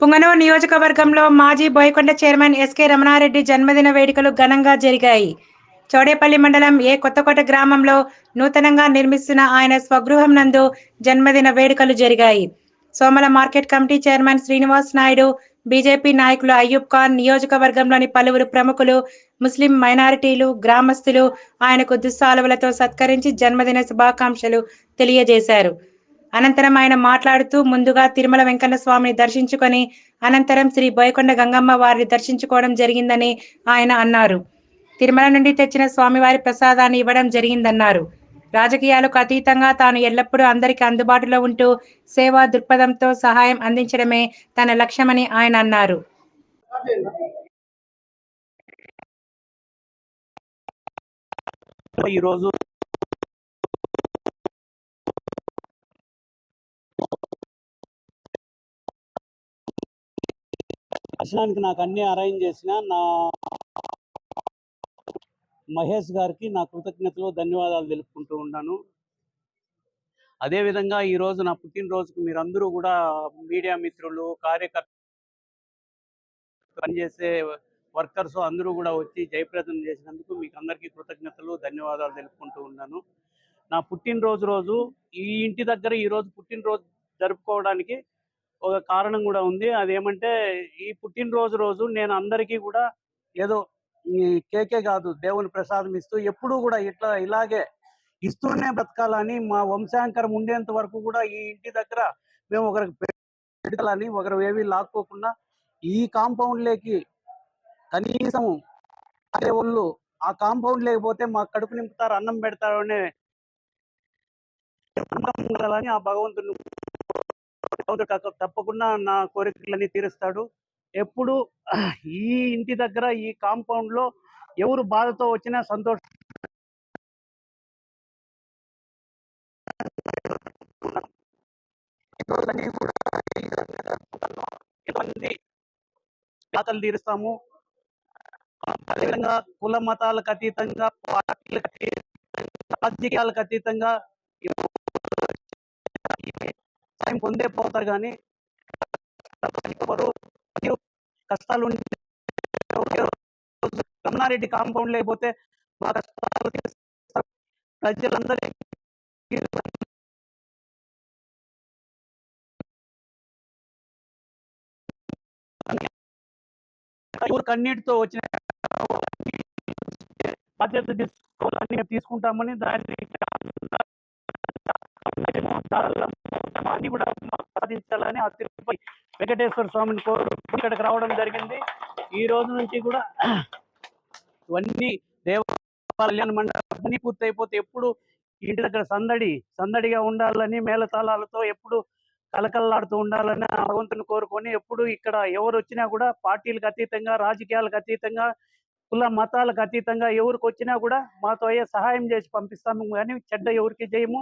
పుంగనూరు నియోజకవర్గంలో మాజీ Boyakonda chairman SK Ramanareddy జన్మదిన వేడుకలు ఘనంగా జరిగాయి. చౌడేపల్లి మండలం ఏ కొత్తకోట గ్రామంలో నూతనంగా నిర్మిస్తున్న ఆయన స్వగృహం నందు జన్మదిన వేడుకలు జరిగాయి. Somala market committee chairman Srinivas Naidu BJP నాయకులు అయ్యూబ్ ఖాన్ నియోజకవర్గంలోని పలువురు ప్రముఖులు ముస్లిం మైనారిటీలు గ్రామస్తులు ఆయనకు దుస్సాలువలతో సత్కరించి జన్మదిన శుభాకాంక్షలు తెలియజేశారు. అనంతరం ఆయన మాట్లాడుతూ ముందుగా తిరుమల వెంకన్న స్వామిని దర్శించుకొని అనంతరం శ్రీ బోయకొండ గంగమ్మ వారిని దర్శించుకోవడం జరిగిందని ఆయన అన్నారు. తిరుమల నుండి తెచ్చిన స్వామివారి ప్రసాదాన్ని ఇవ్వడం జరిగిందన్నారు. రాజకీయాలకు అతీతంగా తాను ఎల్లప్పుడూ అందరికీ అందుబాటులో ఉంటూ సేవా దృక్పథంతో సహాయం అందించడమే తన లక్ష్యమని ఆయన అన్నారు. ఈరోజు దర్శనానికి నాకు అన్ని అరేంజ్ చేసిన నా మహేష్ గారికి నా కృతజ్ఞతలు ధన్యవాదాలు తెలుపుకుంటూ ఉన్నాను. అదేవిధంగా ఈరోజు నా పుట్టినరోజుకు మీరందరూ కూడా మీడియా మిత్రులు కార్యకర్త పనిచేసే వర్కర్స్ అందరూ కూడా వచ్చి జయప్రదం చేసినందుకు మీకు అందరికీ కృతజ్ఞతలు ధన్యవాదాలు తెలుపుకుంటూ ఉన్నాను. నా పుట్టినరోజు రోజు ఈ ఇంటి దగ్గర ఈరోజు పుట్టినరోజు జరుపుకోవడానికి ఒక కారణం కూడా ఉంది. అదేమంటే ఈ పుట్టినరోజు రోజు నేను అందరికీ కూడా ఏదో కేకే కాదు దేవుని ప్రసాదం ఇస్తూ ఎప్పుడూ కూడా ఇట్లా ఇలాగే ఇస్తూనే బ్రతకాలని మా వంశాంకరం ఉండేంత వరకు కూడా ఈ ఇంటి దగ్గర మేము ఒకరికి పెట్టాలని ఒకరు ఏవి లాక్కోకుండా ఈ కాంపౌండ్ లేకి కనీసం అదే వాళ్ళు ఆ కాంపౌండ్ లేకపోతే మా కడుపు నింపుతారు అన్నం పెడతారు అనే ఉండాలని ఆ భగవంతుని భగవంతుడు తప్పకుండా నా కోరికలన్నీ తీరుస్తాడు. ఎప్పుడు ఈ ఇంటి దగ్గర ఈ కాంపౌండ్లో ఎవరు బాధతో వచ్చినా సంతోష ఎంతమంది తీరుస్తాము. అదేవిధంగా కుల మతాలకు అతీతంగా పార్టీలకు రాజకీయాలకు అతీతంగా సాయం పొందే పోతారు కానీ ఎవరు కష్టాలు కమ్మారెడ్డి కాంపౌండ్ లేకపోతే మా కష్టాలు ప్రజలందరికీ కన్నీటితో వచ్చిన బాధ్యత తీసుకోవాలని తీసుకుంటామని దాన్ని అన్ని కూడా సాధించాలని ఆ తిరుపతి వెంకటేశ్వర స్వామిని కోరు ఇక్కడికి రావడం జరిగింది. ఈ రోజు నుంచి కూడా ఇవన్నీ దేవ కళ్యాణ పూర్తయిపోతే ఎప్పుడు ఇంటి దగ్గర సందడి సందడిగా ఉండాలని మేళతాళాలతో ఎప్పుడు కలకల్లాడుతూ ఉండాలని భగవంతుని కోరుకొని ఎప్పుడు ఇక్కడ ఎవరు వచ్చినా కూడా పార్టీలకు అతీతంగా రాజకీయాలకు అతీతంగా కుల మతాలకు అతీతంగా ఎవరికి వచ్చినా కూడా మాతో అయ్యే సహాయం చేసి పంపిస్తాము. కానీ చెడ్డ ఎవరికి చేయము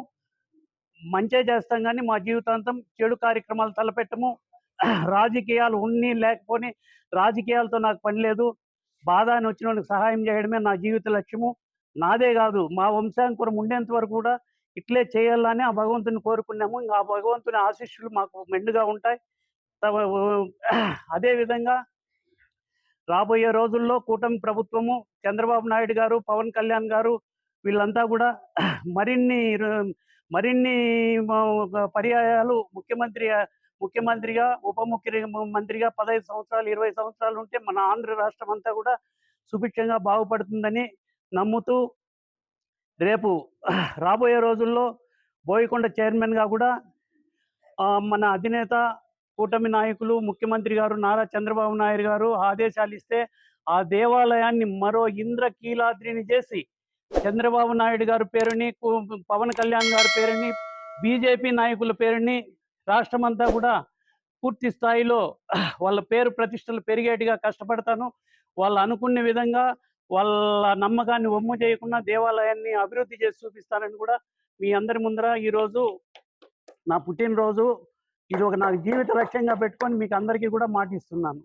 మంచే చేస్తాం కానీ మా జీవితాంతం చెడు కార్యక్రమాలు తలపెట్టము. రాజకీయాలు ఉన్ని లేకపోని రాజకీయాలతో నాకు పని లేదు. బాధ అని వచ్చిన వాళ్ళకి సహాయం చేయడమే నా జీవిత లక్ష్యము. నాదే కాదు మా వంశాంకురం ఉండేంత వరకు కూడా ఇట్లే చేయాలని ఆ భగవంతుని కోరుకున్నాము. ఇంకా ఆ భగవంతుని ఆశీస్సులు మాకు మెండుగా ఉంటాయి. తవ- అదే విధంగా రాబోయే రోజుల్లో కూటమి ప్రభుత్వము చంద్రబాబు నాయుడు గారు పవన్ కళ్యాణ్ గారు వీళ్ళంతా కూడా మరిన్ని మరిన్ని పర్యాయాలు ముఖ్యమంత్రి ముఖ్యమంత్రిగా ఉప ముఖ్యమంత్రిగా పదహైదు సంవత్సరాలు ఇరవై సంవత్సరాలు ఉంటే మన ఆంధ్ర రాష్ట్రం అంతా కూడా సుభిక్షంగా బాగుపడుతుందని నమ్ముతూ రేపు రాబోయే రోజుల్లో బోయకొండ చైర్మన్గా కూడా మన అధినేత కూటమి నాయకులు ముఖ్యమంత్రి గారు నారా చంద్రబాబు నాయుడు గారు ఆదేశాలు ఇస్తే ఆ దేవాలయాన్ని మరో ఇంద్రకీలాద్రిని చేసి చంద్రబాబు నాయుడు గారి పేరుని పవన్ కళ్యాణ్ గారి పేరుని బీజేపీ నాయకుల పేరుని రాష్ట్రమంతా కూడా పూర్తి స్థాయిలో వాళ్ళ పేరు ప్రతిష్టలు పెరిగేట్టుగా కష్టపడతాను. వాళ్ళు అనుకునే విధంగా వాళ్ళ నమ్మకాన్ని ఒమ్ము చేయకుండా దేవాలయాన్ని అభివృద్ధి చేసి చూపిస్తానని కూడా మీ అందరి ముందర ఈరోజు నా పుట్టినరోజు ఇది ఒక నాకు జీవిత లక్ష్యంగా పెట్టుకొని మీకు అందరికీ కూడా మాటిస్తున్నాను.